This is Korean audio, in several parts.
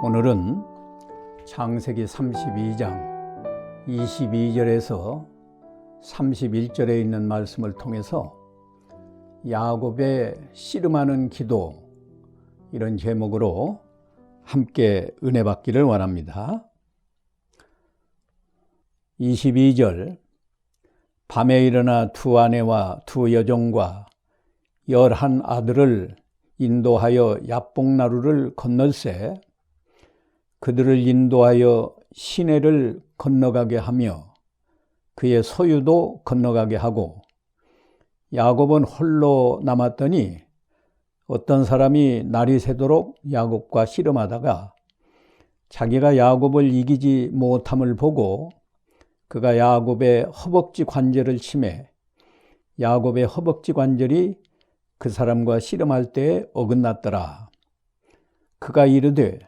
오늘은 창세기 32장 22절에서 31절에 있는 말씀을 통해서 야곱의 씨름하는 기도 이런 제목으로 함께 은혜 받기를 원합니다. 22절 밤에 일어나 두 아내와 두 여종과 열한 아들을 인도하여 야복나루를 건널세 그들을 인도하여 시내를 건너가게 하며 그의 소유도 건너가게 하고 야곱은 홀로 남았더니 어떤 사람이 날이 새도록 야곱과 씨름하다가 자기가 야곱을 이기지 못함을 보고 그가 야곱의 허벅지 관절을 치매 야곱의 허벅지 관절이 그 사람과 씨름할 때에 어긋났더라. 그가 이르되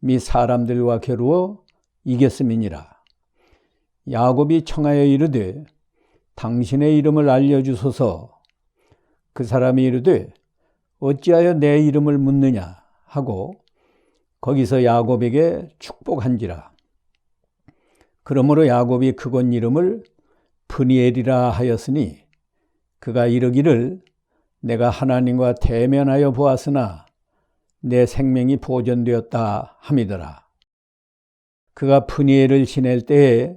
미 사람들과 겨루어 이겼음이니라. 야곱이 청하여 이르되 당신의 이름을 알려주소서 그 사람이 이르되 어찌하여 내 이름을 묻느냐 하고 거기서 야곱에게 축복한지라. 그러므로 야곱이 그곳 이름을 프니엘이라 하였으니 그가 이르기를 내가 하나님과 대면하여 보았으나 내 생명이 보존되었다 함이더라. 그가 푸니엘을 지낼 때에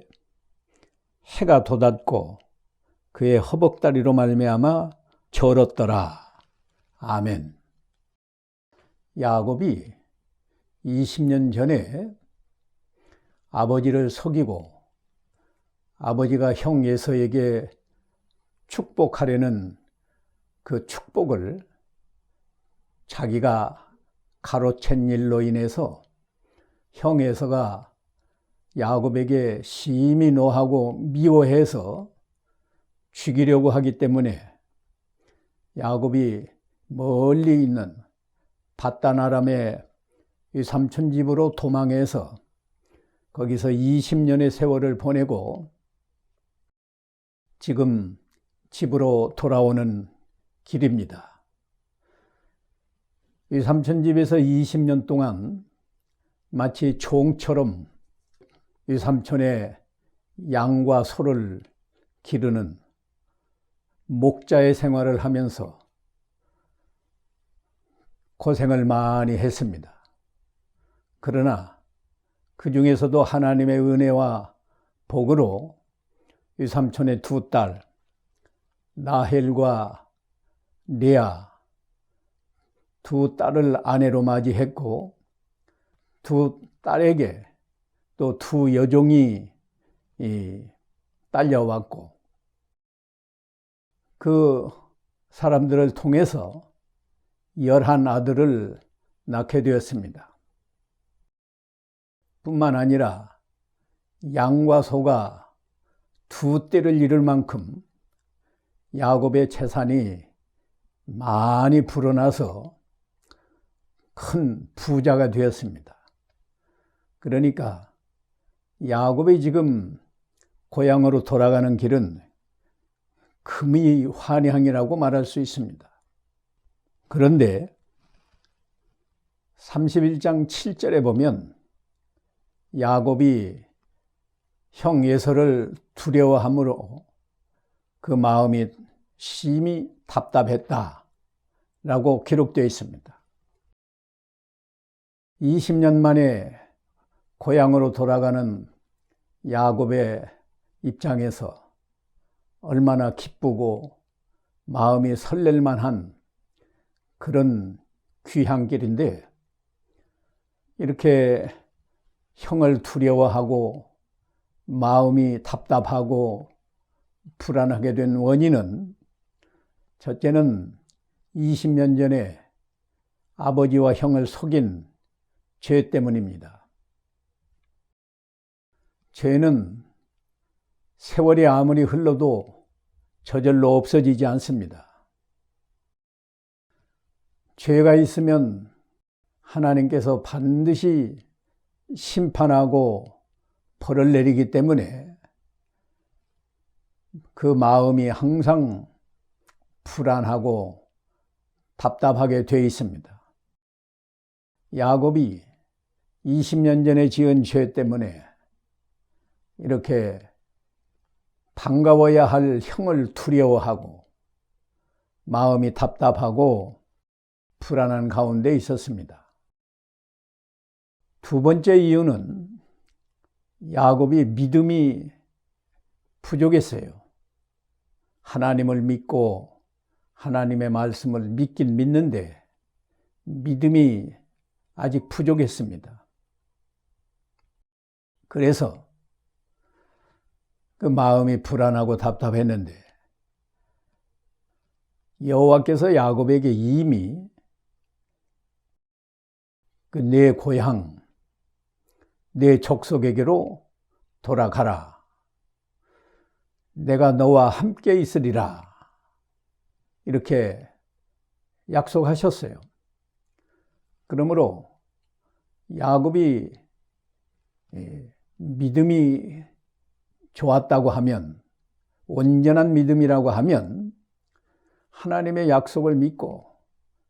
해가 돋았고 그의 허벅다리로 말미암아 절었더라. 아멘. 야곱이 20년 전에 아버지를 속이고 아버지가 형 예서에게 축복하려는 그 축복을 자기가 가로챈 일로 인해서 형 에서가 야곱에게 심히 노하고 미워해서 죽이려고 하기 때문에 야곱이 멀리 있는 바다나람의 삼촌 집으로 도망해서 거기서 20년의 세월을 보내고 지금 집으로 돌아오는 길입니다. 이 삼촌 집에서 20년 동안 마치 종처럼 이 삼촌의 양과 소를 기르는 목자의 생활을 하면서 고생을 많이 했습니다. 그러나 그 중에서도 하나님의 은혜와 복으로 이 삼촌의 두 딸, 나헬과 레아, 두 딸을 아내로 맞이했고, 두 딸에게 또 두 여종이 딸려왔고, 그 사람들을 통해서 열한 아들을 낳게 되었습니다. 뿐만 아니라 양과 소가 두 떼를 이룰 만큼 야곱의 재산이 많이 불어나서 큰 부자가 되었습니다. 그러니까 야곱이 지금 고향으로 돌아가는 길은 금이 환향이라고 말할 수 있습니다. 그런데 31장 7절에 보면 야곱이 형 예서를 두려워함으로 그 마음이 심히 답답했다. 라고 기록되어 있습니다. 20년 만에 고향으로 돌아가는 야곱의 입장에서 얼마나 기쁘고 마음이 설렐 만한 그런 귀한 길인데 이렇게 형을 두려워하고 마음이 답답하고 불안하게 된 원인은 첫째는 20년 전에 아버지와 형을 속인 죄 때문입니다. 죄는 세월이 아무리 흘러도 저절로 없어지지 않습니다. 죄가 있으면 하나님께서 반드시 심판하고 벌을 내리기 때문에 그 마음이 항상 불안하고 답답하게 돼 있습니다. 야곱이 20년 전에 지은 죄 때문에 이렇게 반가워야 할 형을 두려워하고 마음이 답답하고 불안한 가운데 있었습니다. 두 번째 이유는 야곱이 믿음이 부족했어요. 하나님을 믿고 하나님의 말씀을 믿긴 믿는데 믿음이 아직 부족했습니다. 그래서 그 마음이 불안하고 답답했는데 여호와께서 야곱에게 이미 그 내 고향, 내 족속에게로 돌아가라. 내가 너와 함께 있으리라. 이렇게 약속하셨어요. 그러므로 야곱이 예, 믿음이 좋았다고 하면 온전한 믿음이라고 하면 하나님의 약속을 믿고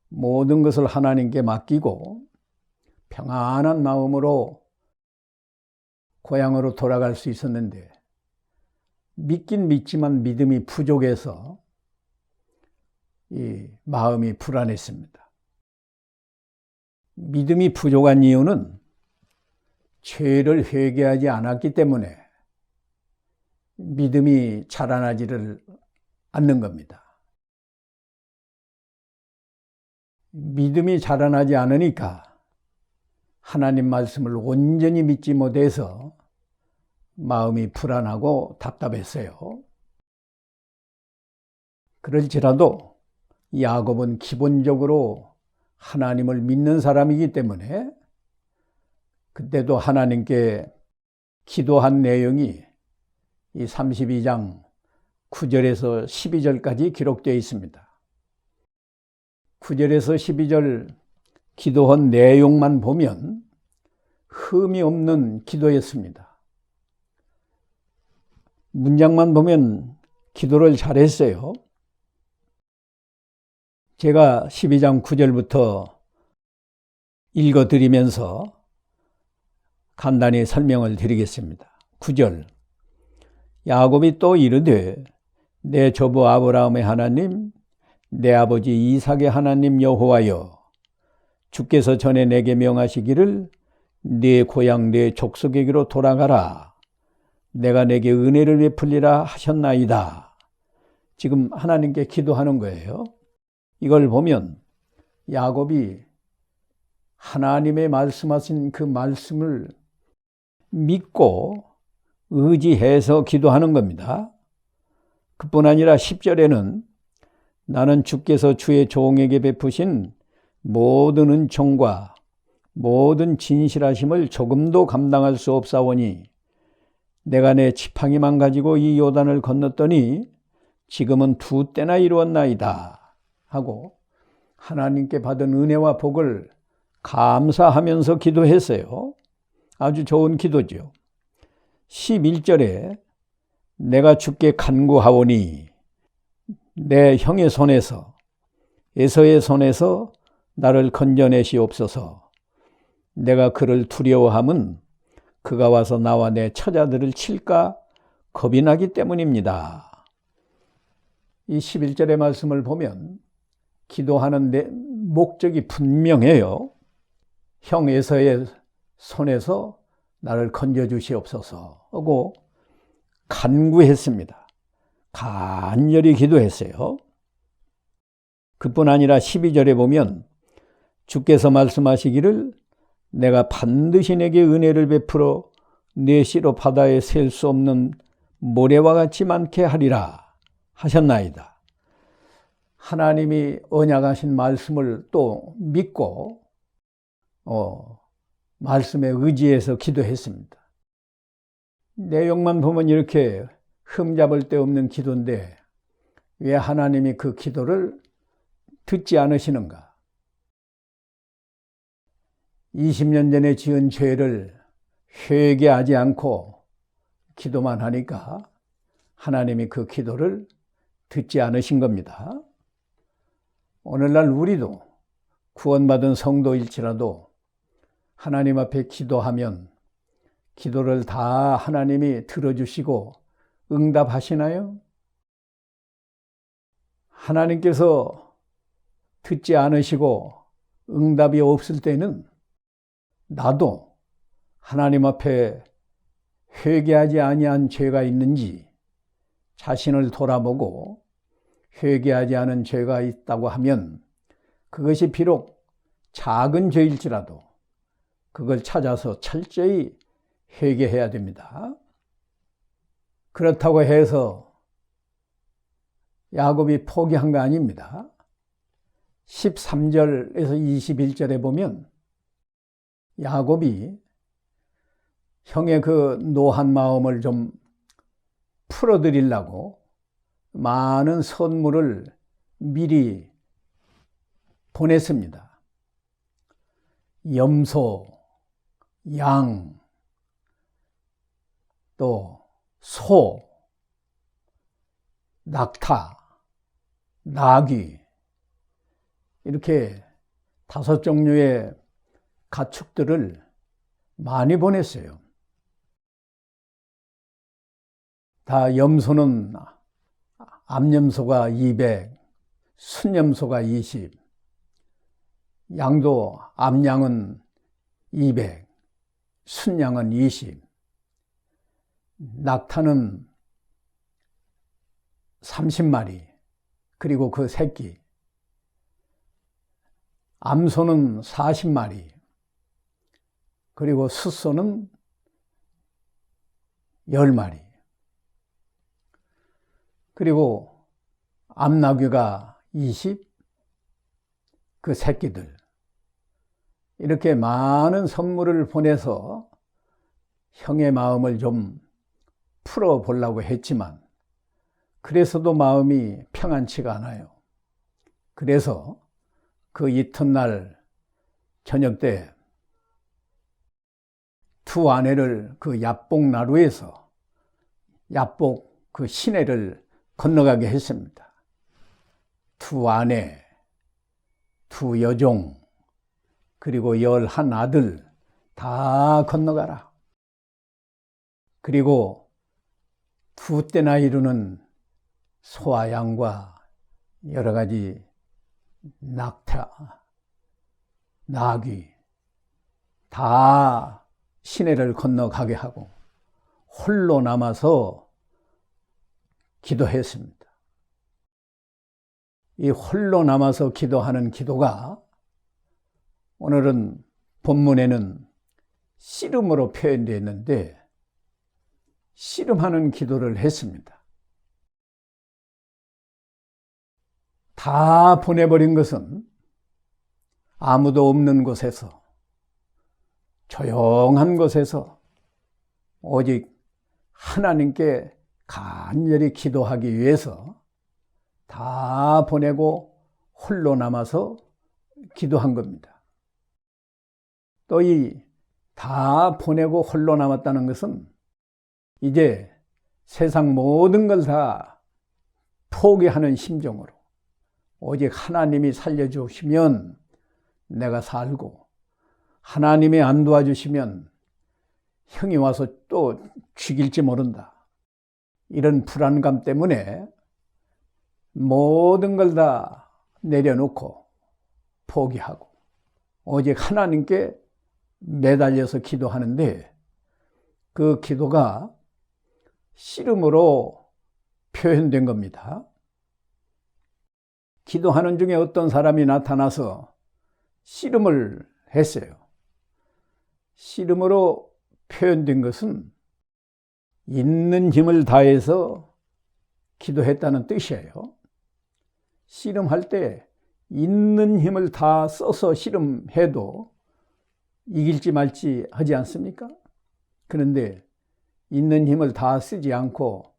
모든 것을 하나님께 맡기고 평안한 마음으로 고향으로 돌아갈 수 있었는데 믿긴 믿지만 믿음이 부족해서 이 마음이 불안했습니다. 믿음이 부족한 이유는 죄를 회개하지 않았기 때문에 믿음이 자라나지를 않는 겁니다. 믿음이 자라나지 않으니까 하나님 말씀을 온전히 믿지 못해서 마음이 불안하고 답답했어요. 그럴지라도 야곱은 기본적으로 하나님을 믿는 사람이기 때문에 그때도 하나님께 기도한 내용이 이 32장 9절에서 12절까지 기록되어 있습니다. 9절에서 12절 기도한 내용만 보면 흠이 없는 기도였습니다. 문장만 보면 기도를 잘했어요. 제가 12장 9절부터 읽어드리면서 간단히 설명을 드리겠습니다. 9절 야곱이 또 이르되 내 조부 아브라함의 하나님 내 아버지 이삭의 하나님 여호와여 주께서 전에 내게 명하시기를 네 고향 네 족속에게로 돌아가라 내가 내게 은혜를 베풀리라 하셨나이다. 지금 하나님께 기도하는 거예요. 이걸 보면 야곱이 하나님의 말씀하신 그 말씀을 믿고 의지해서 기도하는 겁니다. 그뿐 아니라 10절에는 나는 주께서 주의 종에게 베푸신 모든 은총과 모든 진실하심을 조금도 감당할 수 없사오니 내가 내 지팡이만 가지고 이 요단을 건넜더니 지금은 두 때나 이루었나이다 하고 하나님께 받은 은혜와 복을 감사하면서 기도했어요. 아주 좋은 기도죠. 11절에 내가 주께 간구하오니 내 형의 손에서 에서의 손에서 나를 건져내시옵소서. 내가 그를 두려워함은 그가 와서 나와 내 처자들을 칠까 겁이 나기 때문입니다. 이 11절의 말씀을 보면 기도하는 데 목적이 분명해요. 형 에서의 손에서 나를 건져주시옵소서 하고 간구했습니다. 간절히 기도했어요. 그뿐 아니라 12절에 보면 주께서 말씀하시기를 내가 반드시 내게 은혜를 베풀어 내 씨로 바다에 셀 수 없는 모래와 같이 많게 하리라 하셨나이다. 하나님이 언약하신 말씀을 또 믿고 어, 말씀에 의지해서 기도했습니다. 내용만 보면 이렇게 흠잡을 데 없는 기도인데 왜 하나님이 그 기도를 듣지 않으시는가? 20년 전에 지은 죄를 회개하지 않고 기도만 하니까 하나님이 그 기도를 듣지 않으신 겁니다. 오늘날 우리도 구원받은 성도일지라도 하나님 앞에 기도하면 기도를 다 하나님이 들어주시고 응답하시나요? 하나님께서 듣지 않으시고 응답이 없을 때는 나도 하나님 앞에 회개하지 아니한 죄가 있는지 자신을 돌아보고 회개하지 않은 죄가 있다고 하면 그것이 비록 작은 죄일지라도 그걸 찾아서 철저히 회개해야 됩니다. 그렇다고 해서 야곱이 포기한 거 아닙니다. 13절에서 21절에 보면 야곱이 형의 그 노한 마음을 좀 풀어드리려고 많은 선물을 미리 보냈습니다. 염소, 양, 또 소, 낙타, 나귀, 이렇게 다섯 종류의 가축들을 많이 보냈어요. 다 염소는 암염소가 200, 순염소가 20, 양도 암양은 200, 순양은 20, 낙타는 30마리, 그리고 그 새끼, 암소는 40마리, 그리고 숫소는 10마리. 그리고 암나귀가 20, 그 새끼들. 이렇게 많은 선물을 보내서 형의 마음을 좀 풀어 보려고 했지만, 그래서도 마음이 평안치가 않아요. 그래서 그 이튿날 저녁 때 두 아내를 그 야복 나루에서 야복 그 시내를 건너가게 했습니다. 두 아내, 두 여종, 그리고 열한 아들 다 건너가라. 그리고 두 때나 이루는 소와 양과 여러 가지 낙타, 나귀 다 시내를 건너가게 하고 홀로 남아서 기도했습니다. 이 홀로 남아서 기도하는 기도가 오늘은 본문에는 씨름으로 표현되어 있는데 씨름하는 기도를 했습니다. 다 보내버린 것은 아무도 없는 곳에서 조용한 곳에서 오직 하나님께 간절히 기도하기 위해서 다 보내고 홀로 남아서 기도한 겁니다. 또 이 다 보내고 홀로 남았다는 것은 이제 세상 모든 걸 다 포기하는 심정으로 오직 하나님이 살려주시면 내가 살고 하나님이 안 도와주시면 형이 와서 또 죽일지 모른다. 이런 불안감 때문에 모든 걸 다 내려놓고 포기하고 오직 하나님께 매달려서 기도하는데 그 기도가 씨름으로 표현된 겁니다. 기도하는 중에 어떤 사람이 나타나서 씨름을 했어요. 씨름으로 표현된 것은 있는 힘을 다해서 기도했다는 뜻이에요. 씨름할 때 있는 힘을 다 써서 씨름해도 이길지 말지 하지 않습니까? 그런데 있는 힘을 다 쓰지 않고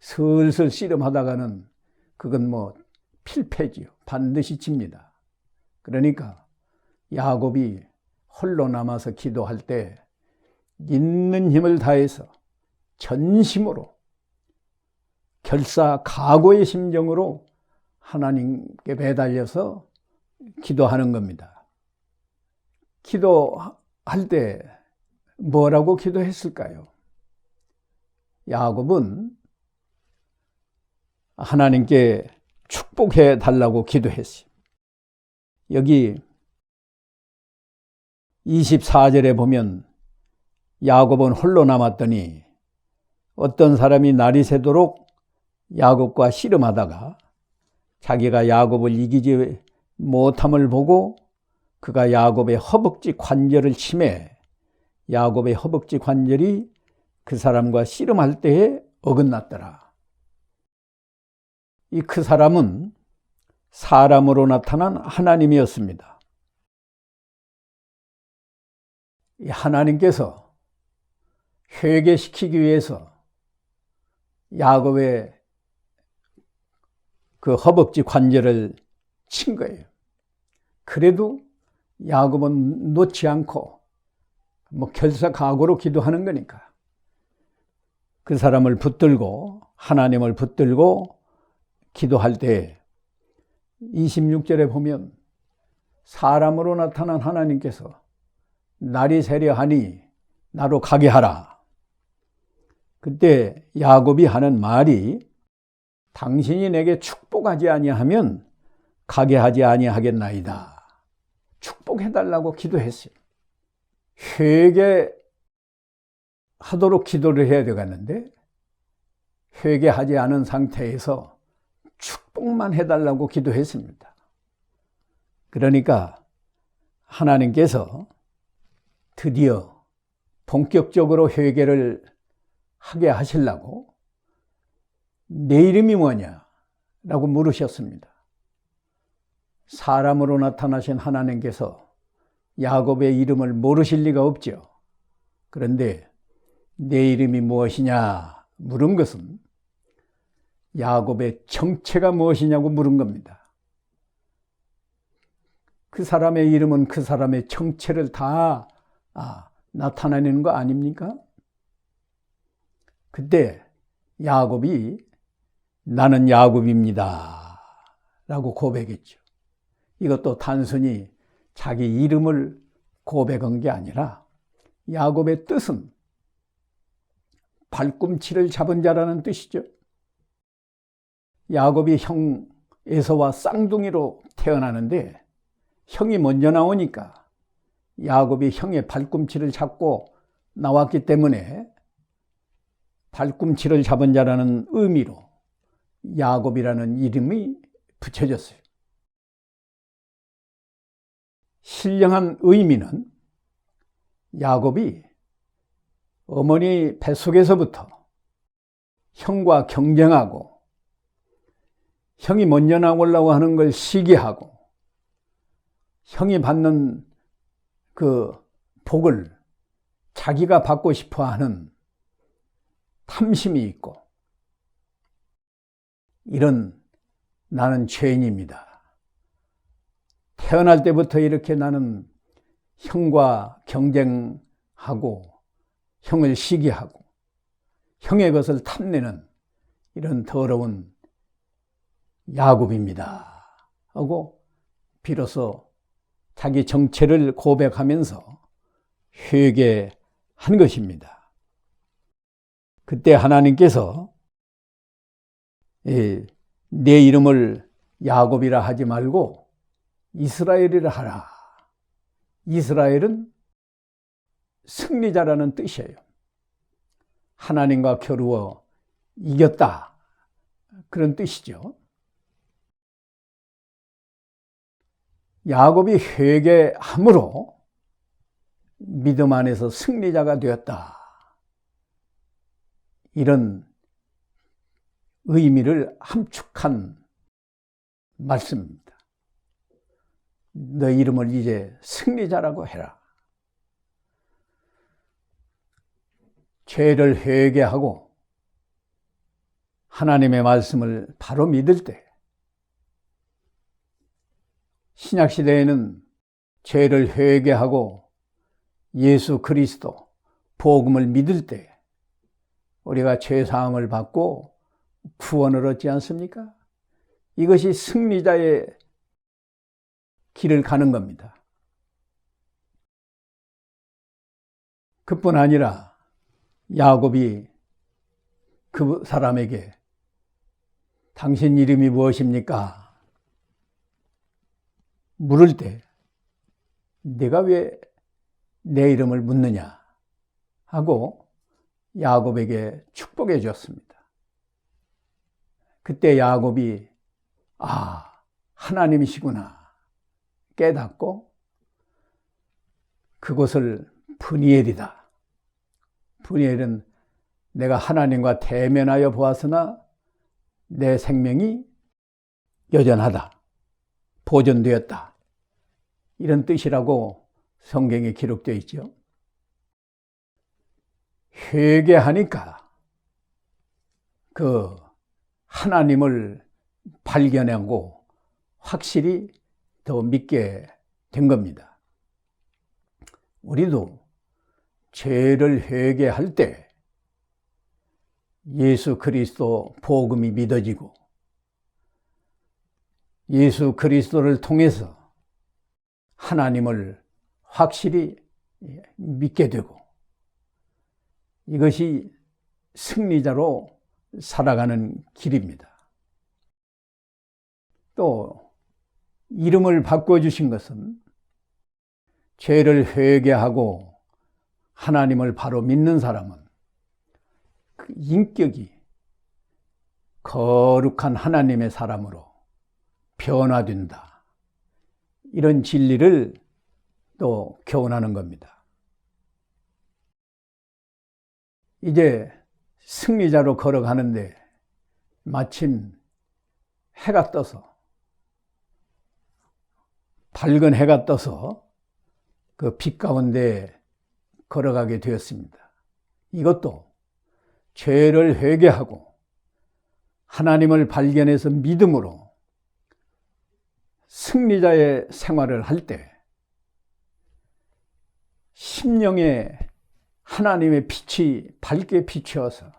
슬슬 씨름하다가는 그건 뭐 필패지요. 반드시 집니다. 그러니까 야곱이 홀로 남아서 기도할 때 있는 힘을 다해서 전심으로 결사 각오의 심정으로 하나님께 매달려서 기도하는 겁니다. 기도할 때 뭐라고 기도했을까요? 야곱은 하나님께 축복해 달라고 기도했어요. 여기 24절에 보면 야곱은 홀로 남았더니 어떤 사람이 날이 새도록 야곱과 씨름하다가 자기가 야곱을 이기지 못함을 보고 그가 야곱의 허벅지 관절을 침해 야곱의 허벅지 관절이 그 사람과 씨름할 때에 어긋났더라. 이 그 사람은 사람으로 나타난 하나님이었습니다. 하나님께서 회개시키기 위해서 야곱의 그 허벅지 관절을 친 거예요. 그래도 야곱은 놓지 않고 뭐 결사각오로 기도하는 거니까 그 사람을 붙들고 하나님을 붙들고 기도할 때 26절에 보면 사람으로 나타난 하나님께서 날이 세려하니 나로 가게 하라. 그때 야곱이 하는 말이 당신이 내게 축복하지 아니하면 가게 하지 아니하겠나이다. 축복해달라고 기도했어요. 회개하도록 기도를 해야 되겠는데 회개하지 않은 상태에서 축복만 해달라고 기도했습니다. 그러니까 하나님께서 드디어 본격적으로 회개를 하게 하시려고 내 이름이 뭐냐? 라고 물으셨습니다. 사람으로 나타나신 하나님께서 야곱의 이름을 모르실 리가 없죠. 그런데 내 이름이 무엇이냐 물은 것은 야곱의 정체가 무엇이냐고 물은 겁니다. 그 사람의 이름은 그 사람의 정체를 다 아, 나타내는 거 아닙니까? 그때 야곱이 나는 야곱입니다. 라고 고백했죠. 이것도 단순히 자기 이름을 고백한 게 아니라 야곱의 뜻은 발꿈치를 잡은 자라는 뜻이죠. 야곱이 형 에서와 쌍둥이로 태어나는데 형이 먼저 나오니까 야곱이 형의 발꿈치를 잡고 나왔기 때문에 발꿈치를 잡은 자라는 의미로 야곱이라는 이름이 붙여졌어요. 신령한 의미는 야곱이 어머니 뱃속에서부터 형과 경쟁하고 형이 먼저 나오려고 하는 걸 시기하고 형이 받는 그 복을 자기가 받고 싶어 하는 탐심이 있고 이런 나는 죄인입니다. 태어날 때부터 이렇게 나는 형과 경쟁하고 형을 시기하고 형의 것을 탐내는 이런 더러운 야곱입니다. 하고 비로소 자기 정체를 고백하면서 회개한 것입니다. 그때 하나님께서 내 이름을 야곱이라 하지 말고 이스라엘이라 하라. 이스라엘은 승리자라는 뜻이에요. 하나님과 겨루어 이겼다. 그런 뜻이죠. 야곱이 회개함으로 믿음 안에서 승리자가 되었다. 이런 의미를 함축한 말씀입니다. 너 이름을 이제 승리자라고 해라. 죄를 회개하고 하나님의 말씀을 바로 믿을 때 신약 시대에는 죄를 회개하고 예수 그리스도 복음을 믿을 때 우리가 죄 사함을 받고 구원을 얻지 않습니까? 이것이 승리자의 길을 가는 겁니다. 그뿐 아니라 야곱이 그 사람에게 당신 이름이 무엇입니까? 물을 때 내가 왜 내 이름을 묻느냐 하고 야곱에게 축복해 줬습니다. 그때 야곱이 아 하나님이시구나 깨닫고 그곳을 푸니엘이다. 푸니엘은 내가 하나님과 대면하여 보았으나 내 생명이 여전하다. 보존되었다. 이런 뜻이라고 성경에 기록되어 있죠. 회개하니까 그 하나님을 발견하고 확실히 더 믿게 된 겁니다. 우리도 죄를 회개할 때 예수 그리스도 복음이 믿어지고 예수 그리스도를 통해서 하나님을 확실히 믿게 되고 이것이 승리자로 살아가는 길입니다. 또 이름을 바꿔주신 것은 죄를 회개하고 하나님을 바로 믿는 사람은 그 인격이 거룩한 하나님의 사람으로 변화된다. 이런 진리를 또 교훈하는 겁니다. 이제 승리자로 걸어가는데 마침 해가 떠서 밝은 해가 떠서 그 빛 가운데 걸어가게 되었습니다. 이것도 죄를 회개하고 하나님을 발견해서 믿음으로 승리자의 생활을 할 때 심령에 하나님의 빛이 밝게 비추어서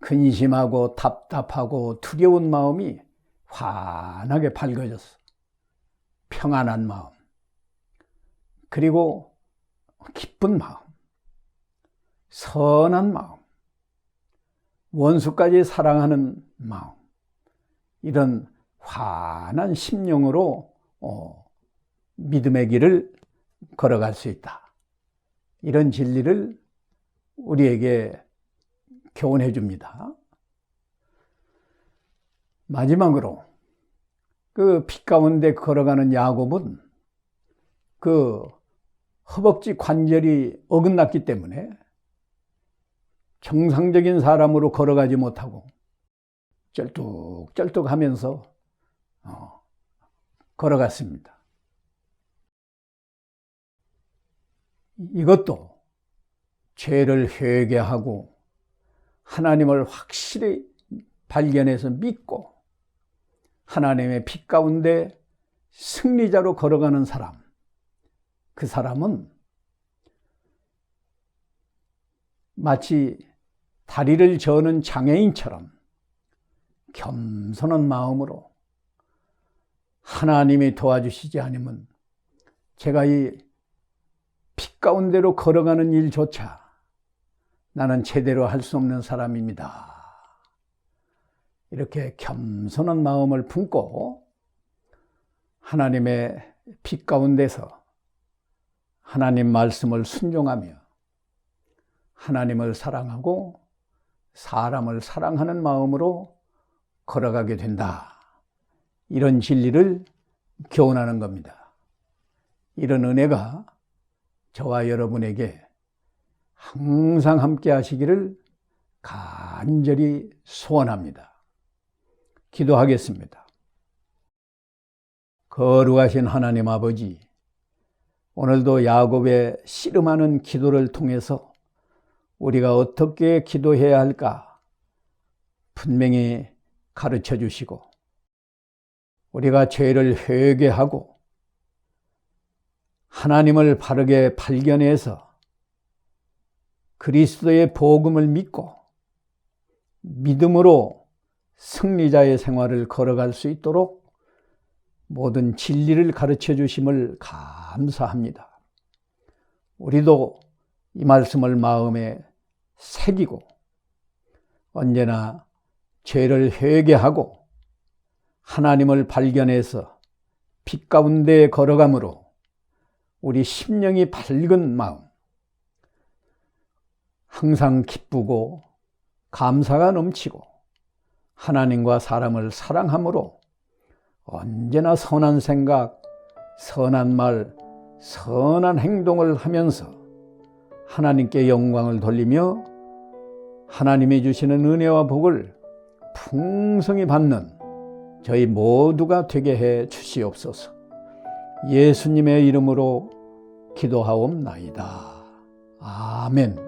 근심하고 답답하고 두려운 마음이 환하게 밝아졌어. 평안한 마음. 그리고 기쁜 마음. 선한 마음. 원수까지 사랑하는 마음. 이런 환한 심령으로 어, 믿음의 길을 걸어갈 수 있다. 이런 진리를 우리에게 교훈해 줍니다. 마지막으로 그빛 가운데 걸어가는 야곱은 그 허벅지 관절이 어긋났기 때문에 정상적인 사람으로 걸어가지 못하고 쩔뚝쩔뚝 하면서 어, 걸어갔습니다. 이것도 죄를 회개하고 하나님을 확실히 발견해서 믿고 하나님의 빛 가운데 승리자로 걸어가는 사람, 그 사람은 마치 다리를 저는 장애인처럼 겸손한 마음으로 하나님이 도와주시지 않으면 제가 이빛 가운데로 걸어가는 일조차 나는 제대로 할 수 없는 사람입니다. 이렇게 겸손한 마음을 품고 하나님의 빛 가운데서 하나님 말씀을 순종하며 하나님을 사랑하고 사람을 사랑하는 마음으로 걸어가게 된다. 이런 진리를 교훈하는 겁니다. 이런 은혜가 저와 여러분에게 항상 함께 하시기를 간절히 소원합니다. 기도하겠습니다. 거룩하신 하나님 아버지, 오늘도 야곱의 씨름하는 기도를 통해서 우리가 어떻게 기도해야 할까 분명히 가르쳐 주시고 우리가 죄를 회개하고 하나님을 바르게 발견해서 그리스도의 복음을 믿고 믿음으로 승리자의 생활을 걸어갈 수 있도록 모든 진리를 가르쳐 주심을 감사합니다. 우리도 이 말씀을 마음에 새기고 언제나 죄를 회개하고 하나님을 발견해서 빛 가운데 걸어감으로 우리 심령이 밝은 마음, 항상 기쁘고 감사가 넘치고 하나님과 사람을 사랑함으로 언제나 선한 생각, 선한 말, 선한 행동을 하면서 하나님께 영광을 돌리며 하나님이 주시는 은혜와 복을 풍성히 받는 저희 모두가 되게 해 주시옵소서. 예수님의 이름으로 기도하옵나이다. 아멘.